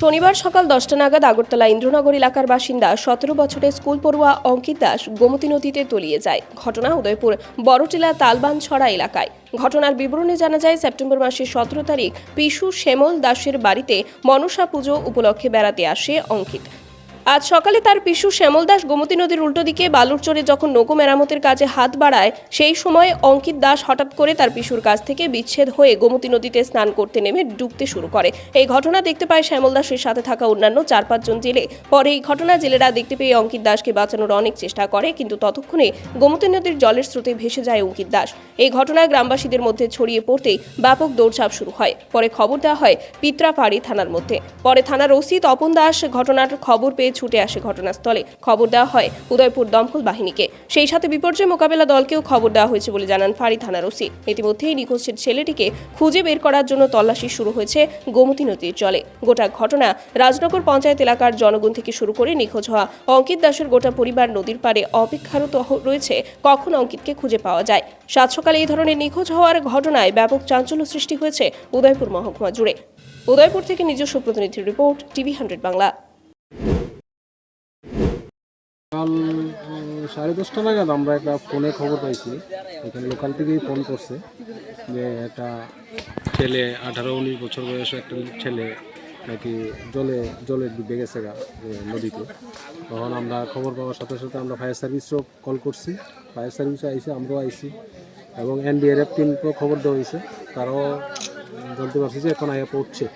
শনিবার সকাল দশটা নাগাদ আগরতলা ইন্দ্রনগর এলাকার বাসিন্দা সতেরো বছরের স্কুল পড়ুয়া অঙ্কিত দাস গোমতী নদীতে তলিয়ে যায়। ঘটনা উদয়পুর, বড়টিলা তালবান ছড়া এলাকায়। ঘটনার বিবরণে জানা যায়, সেপ্টেম্বর মাসের সতেরো তারিখ পিসু শ্যামল দাসের বাড়িতে মনসা পুজো উপলক্ষে বেড়াতে আসে অঙ্কিত। আজ সকালে তার পিসু শ্যামল দাস গোমতী নদীর উল্টো দিকে বালুর চরে যখন নৌকো মেরামতের কাজে হাত বাড়ায়, সেই সময় অঙ্কিত দাস হঠাৎ করে তার পিসুর কাছ থেকে বিচ্ছেদ হয়ে গোমতী নদীতে স্নান করতে নেমে ডুবতে শুরু করে। এই ঘটনা দেখতে পায় শ্যামল দাসের সাথে থাকা অন্যান্য চার পাঁচজন জেলে। পরে এই ঘটনা জেলেরা দেখতে পেয়ে অঙ্কিত দাসকে বাঁচানোর অনেক চেষ্টা করে, কিন্তু ততক্ষণে গোমতী নদীর জলের স্রোতে ভেসে যায় অঙ্কিত দাস। এই ঘটনায় গ্রামবাসীদের মধ্যে ছড়িয়ে পড়তেই ব্যাপক দৌড়ঝাঁপ শুরু হয়। পরে খবর দেওয়া হয় পিত্রাপাড়ি থানার মধ্যে। পরে থানার ওসি তপন দাস ঘটনার খবর পেয়ে ছুটে আসে ঘটনাস্থলে। খবর দেওয়া হয় উদয়পুর দমকল বাহিনীকে। সেই সাথে বিপর্যয় মোকাবেলা দলকেও খবর দেওয়া হয়েছে বলে জানান ফাঁড়ি থানার ওসি। ইতিমধ্যেই নিখোঁজ ছেলেটিকে খুঁজে বের করার জন্য তল্লাশি শুরু হয়েছে গোমতী নদীর জলে। গোটা ঘটনা রাজনগর পঞ্চায়েত এলাকার জনগণ থেকে শুরু করে নিখোঁজ হওয়া অঙ্কিত দাসের গোটা পরিবার নদীর পাড়ে অপেক্ষারত রয়েছে। কখন অঙ্কিতকে খুঁজে পাওয়া যায়? সাত সকালে এই ধরনের নিখোঁজ হওয়ার ঘটনায় ব্যাপক চাঞ্চল্য সৃষ্টি হয়েছে উদয়পুর মহকুমা জুড়ে। উদয়পুর থেকে নিজস্ব প্রতিনিধি রিপোর্ট টিভি হান্ড্রেড বাংলা। সাড়ে দশটা নাগাদ আমরা একটা ফোনে খবর পাইছি। এখানে লোকাল থেকেই ফোন করছে যে একটা ছেলে আঠারো, উনিশ বছর বয়সে একটা ছেলে নাকি জলে জলে ডুবে গেছে গা নদীতে। তখন আমরা খবর পাওয়ার সাথে সাথে আমরা ফায়ার সার্ভিসও কল করছি। ফায়ার সার্ভিসও আইসে, আমরাও আইসি। এবং এনডিআরএফ টিমকেও খবর দেওয়া হয়েছে। তারাও জানতে পারছি যে এখন আয়া পড়ছে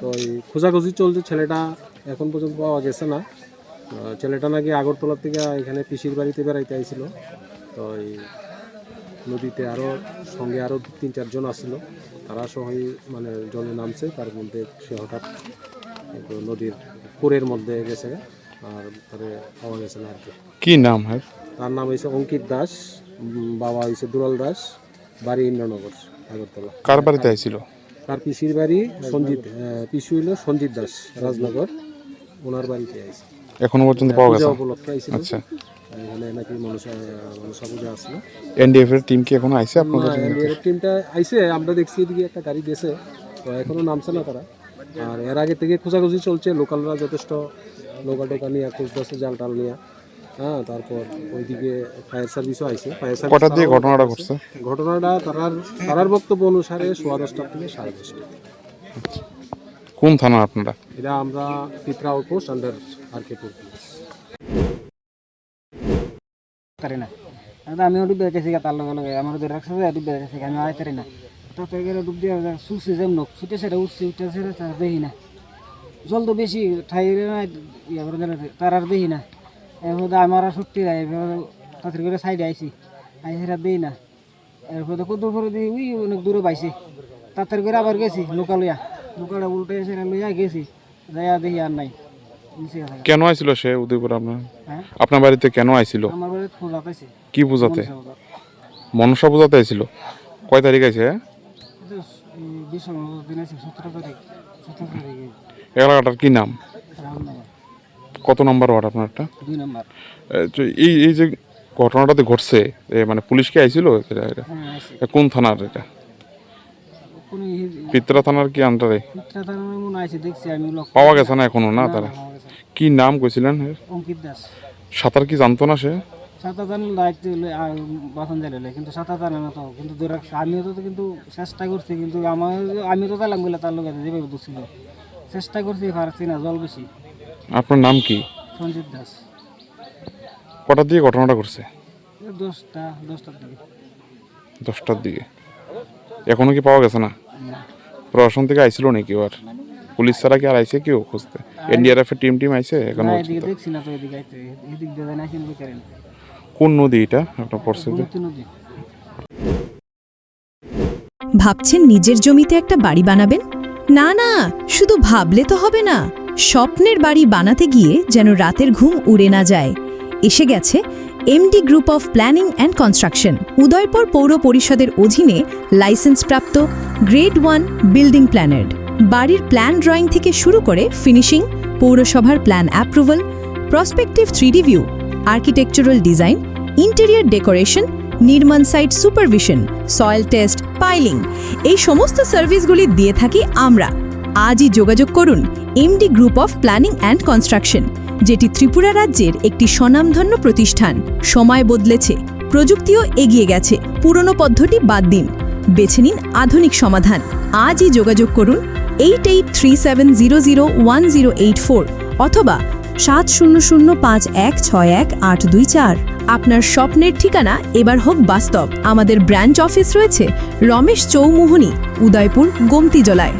তো এই খোঁজাখুঁজি চলছে, ছেলেটা এখন পর্যন্ত পাওয়া গেছে না। ছেলেটা নাকি আগরতলা থেকে এখানে পিসির বাড়িতে বেড়াইতে আইছিল। তো এই নদীতে আরও সঙ্গে আরও তিন চারজন আসছিল। তারা সহই মানে জলে নামছে তার মধ্যে সে হঠাৎ নদীর পুরের মধ্যে গেছে আর তারে পাওয়া গেছে না আর কি। কি নাম হয়? তার নাম হয়েছে অঙ্কিত দাস বাবা হয়েছে দুলাল দাস বাড়ি ইন্দ্রনগর আগরতলা। কার বাড়িতে আইছিল? তার পিসির বাড়ি সঞ্জিত পিসি হইল সঞ্জিত দাস রাজনগর। ওনার বাড়িতে আইছে। এখনও পর্যন্ত পাওয়া গেছে। আচ্ছা। এখানে নাকি মনসা মনসা পূজা আসলো এনডিএফ এর টিম কি এখনও আইছে আপনাদের জন্য? টিমটা আইছে আমরা দেখছি এদিকে একটা গাড়ি গেছে তো এখনও নামছে না তারা। আর এর আগে থেকে খোঁজাখুঁজি চলছে লোকালরা যথেষ্ট নৌকা টোকা নিয়ে খুঁজতেছে জাল টাল নিয়ে। হ্যাঁ তারপর ওইদিকে ফায়ার সার্ভিসও আইছে। ফায়ার সার্ভিস কটা দিয়ে ঘটনাটা ঘটছে? ঘটনাটা তারার তারার বক্তব্য অনুসারে সোয়া দশটার থেকে সাড়ে দশটা। কোন থানা আপনারা? এটা আমরা পিত্রা আউটপোস্ট আন্ডার আর কে পারি না। আমিও ডুবে গেছি তার লগে লগে। আমার ধরে রাখছে যে ডুবে গেছি আমি আয় পারি না। তাতে গেলে ডুব দিয়ে শুনছি যে নখ ছুটে সেটা উঠছে উঠে সেটা তার দেখি না। জল তো বেশি ঠাই ইয়ে করে দিলে তার আর দেখি না। এরপর আমার আর সত্যি নাই তাড়াতাড়ি করে সাইডে আইছি। আই সেটা দেখি না। এরপর তো কত করে দিই উই অনেক দূরে পাইছি। তাড়াতাড়ি করে আবার গেছি নৌকা লইয়া উল্টে সেটা লইয়া গেছি। যাইয়া দেখি আর নাই। কেন আইছিল সে উদয়পুর আপনার? হ্যাঁ? আপনার বাড়িতে কেন আইছিল? আমার বাড়ি খোঁজা পাইছি কি পূজাতে মনসা পূজাতে আইছিল? কয় তারিখ আইছে? এলাকাটার কি নাম? কত নম্বর ওয়ার্ড আপনারটা? এই এই যে ঘটনাটাতে ঘটছে মানে পুলিশ কি আইছিল? হ্যাঁ কোন থানার এটা? পিত্রা থানার কি আন্ডারে পিত্রা তার মনে আছে দেখছি আমি পাওয়া গেছে না এখনও? না তারা কি নাম কইছিলেন? অঙ্কিত দাস। সাঁতার কি জানতো না সে? সাঁতার জান দায়িত্ব বাসন জানালে কিন্তু সাঁতার জানে না তো কিন্তু আমিও তো কিন্তু চেষ্টা করছি কিন্তু আমার আমি তো চাইলাম বলে তার লোক যেভাবে দুছিল চেষ্টা করছি পারছি না জল বেশি। আপনার নাম কি? সঞ্জিত দাস। কটা দিয়ে ঘটনাটা ঘটছে? দশটা দশটার দিকে। দশটার দিকে। এখনও কি পাওয়া গেছে না? প্রশাসন থেকে আইছিল নাকি আর পুলিশ ছাড়া কি আর আইছে কেউ খুঁজতে? এনডিআরএফ এর টিম টিম আইছে এখনও না পর্যন্ত? এদিকে দেখছি না তো এদিকে আইতে এদিক দিয়ে না কিন্তু করেন। কোন নদী এটা? আপনার পড়ছে নদী। ভাবছেন নিজের জমিতে একটা বাড়ি বানাবেন? না না শুধু ভাবলে তো হবে না। স্বপ্নের বাড়ি বানাতে গিয়ে যেন রাতের ঘুম উড়ে না যায়। এসে গেছে MD group of planning and construction Udaipur পৌর পরিষদের অধীনে লাইসেন্সপ্রাপ্ত গ্রেড ওয়ান বিল্ডিং প্ল্যানার্ড বাড়ির প্ল্যান ড্রয়িং থেকে শুরু করে ফিনিশিং পৌরসভার plan approval prospective three view architectural design interior decoration নির্মাণ site supervision soil test piling এই সমস্ত সার্ভিসগুলি দিয়ে থাকি আমরা। আজই যোগাযোগ করুন MD group of planning and construction, যেটি ত্রিপুরা রাজ্যের একটি স্বনামধন্য প্রতিষ্ঠান। সময় বদলেছে, প্রযুক্তিও এগিয়ে গেছে, পুরনো পদ্ধতি বাদ দিন, বেছে নিন আধুনিক সমাধান। আজই যোগাযোগ করুন eight eight three seven zero zero one zero eight four অথবা সাত শূন্য শূন্য পাঁচ এক ছয় এক আট দুই চার। আপনার স্বপ্নের ঠিকানা এবার হোক বাস্তব। আমাদের ব্রাঞ্চ অফিস রয়েছে রমেশ চৌমুহনী, উদয়পুর, গোমতি জলায়।